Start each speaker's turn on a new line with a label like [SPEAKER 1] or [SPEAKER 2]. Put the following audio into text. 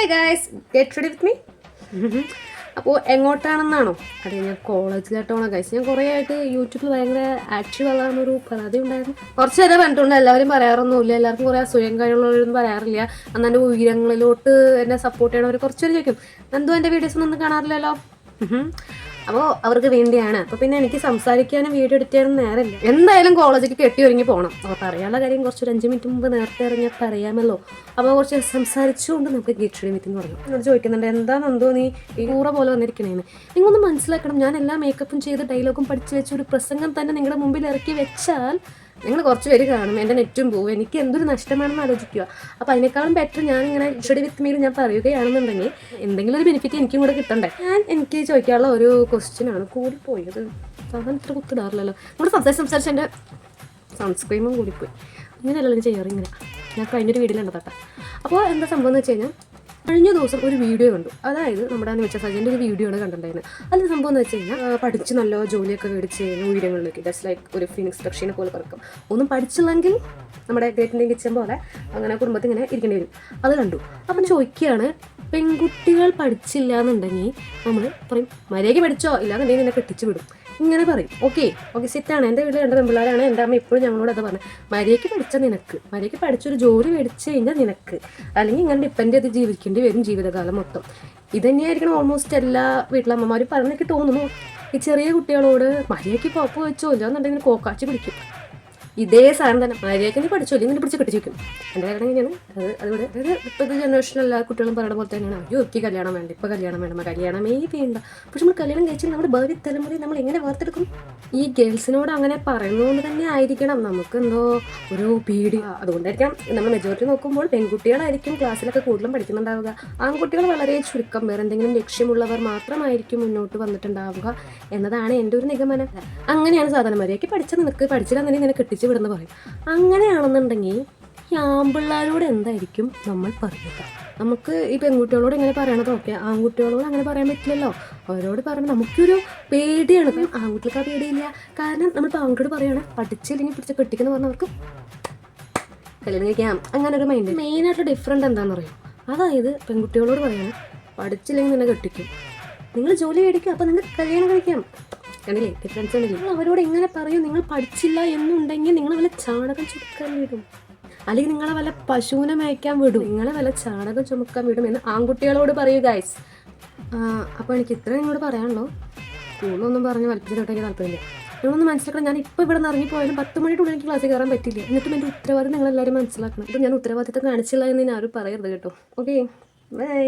[SPEAKER 1] Hey guys get ready with me അപ്പോൾ എങ്ങോട്ടാണെന്നാണോ? അതെ ഞാൻ കോളേജിലോട്ടാണോ ഗൈസ് ഞാൻ കുറേ ആയിട്ട് യൂട്യൂബിൽ ഭയങ്കര ആക്റ്റീവ് ആകാമെന്നൊരു പരാതി ഉണ്ടായിരുന്നു. കുറച്ച് നേരം പറഞ്ഞിട്ടുണ്ട് എല്ലാവരും പറയാറൊന്നുമില്ല. എല്ലാവർക്കും കുറേ അസുഖം കഴിവുള്ളവരൊന്നും പറയാറില്ല. അന്ന് ഉയരങ്ങളിലോട്ട് എന്നെ സപ്പോർട്ട് ചെയ്യണവർ കുറച്ചുപേര് ചോദിക്കും എന്തോ എന്റെ വീഡിയോസ് ഒന്നും കാണാറില്ലല്ലോ? അപ്പോൾ അവർക്ക് വേണ്ടിയാണ്. അപ്പോൾ പിന്നെ എനിക്ക് സംസാരിക്കാനും വീഡിയോ എഡിറ്റ് ചെയ്യാനും നേരമില്ല. എന്തായാലും കോളേജിലേക്ക് കെട്ടി ഒരുങ്ങി പോകണം അപ്പോൾ പറയാനുള്ള കാര്യം കുറച്ചൊരു അഞ്ച് മിനിറ്റ് മുമ്പ് നേരത്തെ ഇറങ്ങിയാൽ പറയാമല്ലോ. അപ്പോൾ കുറച്ച് സംസാരിച്ചുകൊണ്ട് നമുക്ക് ഗെറ്റ് മീറ്റിംഗ് തുടങ്ങും. എന്നോട് ചോദിക്കുന്നുണ്ട് എന്താ എന്തോ നീ ഈ കൂറ പോലെ വന്നിരിക്കണേന്ന്? നിങ്ങളൊന്ന് മനസ്സിലാക്കണം ഞാൻ എല്ലാ മേക്കപ്പും ചെയ്ത് ഡയലോഗും പഠിച്ചു വെച്ച ഒരു പ്രസംഗം തന്നെ നിങ്ങളുടെ മുമ്പിൽ ഇറക്കി വെച്ചാൽ നിങ്ങൾ കുറച്ച് പേര് കാണും എന്റെ നെറ്റും പോവും. എനിക്ക് എന്തൊരു നഷ്ടമാണെന്ന് ആലോചിക്കുക. അപ്പോൾ അതിനേക്കാളും ബെറ്റർ ഞാൻ ഇങ്ങനെ ഇഷ്ടടി വിത്ത് മീൽ ഞാൻ പറയുകയാണെന്നുണ്ടെങ്കിൽ എന്തെങ്കിലും ഒരു ബെനിഫിറ്റ് എനിക്കും കൂടെ കിട്ടണ്ടേ? ഞാൻ എനിക്ക് ചോദിക്കാനുള്ള ഒരു ക്വസ്റ്റ്യനാണ് കൂടി കൂടിപ്പോയി. അത് സാധാരണ ഇത്ര കുത്തിടാറില്ലല്ലോ. നമ്മൾ സംസാരിച്ച് സംസാരിച്ച് എന്റെ സൺസ്ക്രീമും കൂടിപ്പോയി. ഇങ്ങനെയല്ല ഞാൻ ചെയ്യാറ് ഇങ്ങനെ. ഞാൻ കഴിഞ്ഞൊരു വീട്ടിലുണ്ട് തട്ട അപ്പോൾ എന്താ സംഭവം എന്ന് വെച്ച് കഴിഞ്ഞാൽ കഴിഞ്ഞ ദിവസം ഒരു വീഡിയോ കണ്ടു. അതായത് നമ്മുടെ വെച്ച സജന്റെ ഒരു വീഡിയോ ആണ് കണ്ടിട്ടുണ്ടായിരുന്നത്. അതിൽ സംഭവം എന്ന് വെച്ച് കഴിഞ്ഞാൽ പഠിച്ച് നല്ല ജോലിയൊക്കെ മേടിച്ച് കഴിഞ്ഞാൽ ഉയരങ്ങളിലേക്ക് ജസ്റ്റ് ലൈക്ക് ഒരു ഫിനിക്സ് പക്ഷീനെ പോലെ പറക്കും. ഒന്നും പഠിച്ചില്ലെങ്കിൽ നമ്മുടെ ഗ്രേറ്റ് ഇന്ത്യൻ കിച്ചൻ പോലെ അങ്ങനെ കുടുംബത്തിൽ ഇങ്ങനെ ഇരിക്കേണ്ടി വരും. അത് കണ്ടു. അപ്പം ചോദിക്കുകയാണ് പെൺകുട്ടികൾ പഠിച്ചില്ല എന്നുണ്ടെങ്കിൽ നമ്മൾ പറയും മര്യാദയ്ക്ക് പഠിച്ചോ? ഇല്ലാന്നുണ്ടെങ്കിൽ നിന്നെ കെട്ടിച്ചു വിടും. ഇങ്ങനെ പറയും. ഓക്കെ ഓക്കെ സെറ്റാണ്. എന്റെ വീട്ടിൽ രണ്ട് പെൺപിള്ളേരാണ്. എന്റെ അമ്മ എപ്പോഴും ഞങ്ങളോട് അത് പറഞ്ഞു മര്യാദയ്ക്ക് പഠിച്ച നിനക്ക്. മര്യാദയ്ക്ക് പഠിച്ചൊരു ജോലി മേടിച്ച് കഴിഞ്ഞാൽ നിനക്ക്. അല്ലെങ്കിൽ ഇങ്ങനെ ഡിപ്പെൻഡ് ചെയ്ത് ജീവിക്കേണ്ടി വരും ജീവിതകാലം മൊത്തം. ഇത് തന്നെയായിരിക്കണം ഓൾമോസ്റ്റ് എല്ലാ വീട്ടിലമ്മമാരും പറഞ്ഞൊക്കെ തോന്നുന്നു. ഈ ചെറിയ കുട്ടികളോട് മര്യാദയ്ക്ക് പോപ്പ് വെച്ചോ? ഇല്ലാന്നുണ്ടെങ്കിൽ കോക്കാച്ചി പിടിക്കും. ഇതേ സാധനം തന്നെ. ഭാര്യയൊക്കെ പഠിച്ചോ? ഇല്ലെങ്കിൽ നീ പിടിച്ച് കെട്ടിച്ചു എന്റെ കാരണം ഇങ്ങനെയാണ് അത് അതുകൊണ്ട് അതായത് ഇപ്പോഴത്തെ ജനറേഷനിൽ എല്ലാ കുട്ടികളും പറയുന്ന പോലെ തന്നെയാണ്. അയ്യോ എനിക്ക് കല്യാണം വേണ്ട. ഇപ്പോൾ കല്യാണം വേണ്ട. കല്യാണമേ വേണ്ട. പക്ഷെ നമ്മൾ കല്യാണം കഴിച്ചാൽ നമ്മുടെ ഭാവി തലമുറയെ നമ്മൾ എങ്ങനെ വാർത്തെടുക്കും? ഈ ഗേൾസിനോട് അങ്ങനെ പറയുന്നതുകൊണ്ട് തന്നെ ആയിരിക്കണം. നമുക്ക് എന്തോ ഒരു പേടി അതുകൊണ്ടായിരിക്കാം നമ്മൾ മെജോറിറ്റി നോക്കുമ്പോൾ പെൺകുട്ടികളായിരിക്കും ക്ലാസ്സിലൊക്കെ കൂടുതലും പഠിക്കുന്നുണ്ടാവുക. ആൺകുട്ടികൾ വളരെ ചുരുക്കം. വേറെ എന്തെങ്കിലും ലക്ഷ്യമുള്ളവർ മാത്രമായിരിക്കും മുന്നോട്ട് വന്നിട്ടുണ്ടാവുക എന്നതാണ് എന്റെ ഒരു നിഗമനം. അങ്ങനെയാണ് സാധാരണ മര്യാദയ്ക്ക് പഠിച്ച നിനക്ക് പഠിച്ചില്ലെന്നുണ്ടെങ്കിൽ നിന്നെ കെട്ടിച്ച് വിടുന്ന പറയും അങ്ങനെയാണെന്നുണ്ടെങ്കിൽ ഈ ആമ്പിള്ളാരോട് എന്തായിരിക്കും നമ്മൾ പറയുക? നമുക്ക് ഈ പെൺകുട്ടികളോട് ഇങ്ങനെ പറയണത് ഓക്കെ ആൺകുട്ടികളോട് അങ്ങനെ പറയാൻ പറ്റില്ലല്ലോ? അവരോട് പറയുമ്പോൾ നമുക്കൊരു പേടിയാണ്. ആൺകുട്ടികൾക്ക് ആ പേടിയില്ല. കാരണം നമ്മൾ ഇപ്പോൾ ആൺകുട്ടിയോട് പറയുകയാണ് പഠിച്ചില്ലെങ്കിൽ പിടിച്ച് കെട്ടിക്കുന്ന പറഞ്ഞവർക്ക് കല്യാണം കഴിക്കാം. അങ്ങനെ ഒരു മൈൻഡ് മെയിനായിട്ട് ഡിഫറെന്റ് എന്താണെന്ന് അറിയാം? അതായത് പെൺകുട്ടികളോട് പറയണം പഠിച്ചില്ലെങ്കിൽ നിന്നെ കെട്ടിക്കും. നിങ്ങൾ ജോലി മേടിക്കും അപ്പോൾ നിങ്ങൾക്ക് കല്യാണം കഴിക്കാം. കണ്ടില്ലേ? ഡിഫറൻസ് നിങ്ങൾ അവരോട് എങ്ങനെ പറയും നിങ്ങൾ പഠിച്ചില്ല എന്നുണ്ടെങ്കിൽ നിങ്ങൾ വല്ല ചാണകം ചുമക്കാൻ വിടും. അല്ലെങ്കിൽ നിങ്ങളെ വല്ല പശുവിനെ മേയ്ക്കാൻ വിടും. നിങ്ങളെ വല്ല ചാണകം ചുമക്കാൻ വിടും എന്ന് ആൺകുട്ടികളോട് പറയൂ ഗൈസ് അപ്പോൾ എനിക്ക് ഇത്ര നിങ്ങളോട് പറയാനുള്ളൂ. സ്കൂളിലൊന്നും പറഞ്ഞ് വലിപ്പിച്ചിട്ട് എനിക്ക് താല്പര്യമില്ല. നിങ്ങളൊന്ന് മനസ്സിലാക്കണം. ഞാൻ ഇപ്പോൾ ഇവിടെ നിന്ന് ഇറങ്ങിപ്പോയാലും പത്ത് മണിയുടെ ഉള്ളിൽ എനിക്ക് ക്ലാസ്സിൽ കയറാൻ പറ്റില്ല. എന്നിട്ടും എന്റെ ഉത്തരവാദിത്തം നിങ്ങൾ എല്ലാവരും മനസ്സിലാക്കണം. ഇത് ഞാൻ ഉത്തരവാദിത്തം കാണിച്ചില്ല എന്ന് ഞാൻ ആരും പറയരുത് കേട്ടോ. Okay bye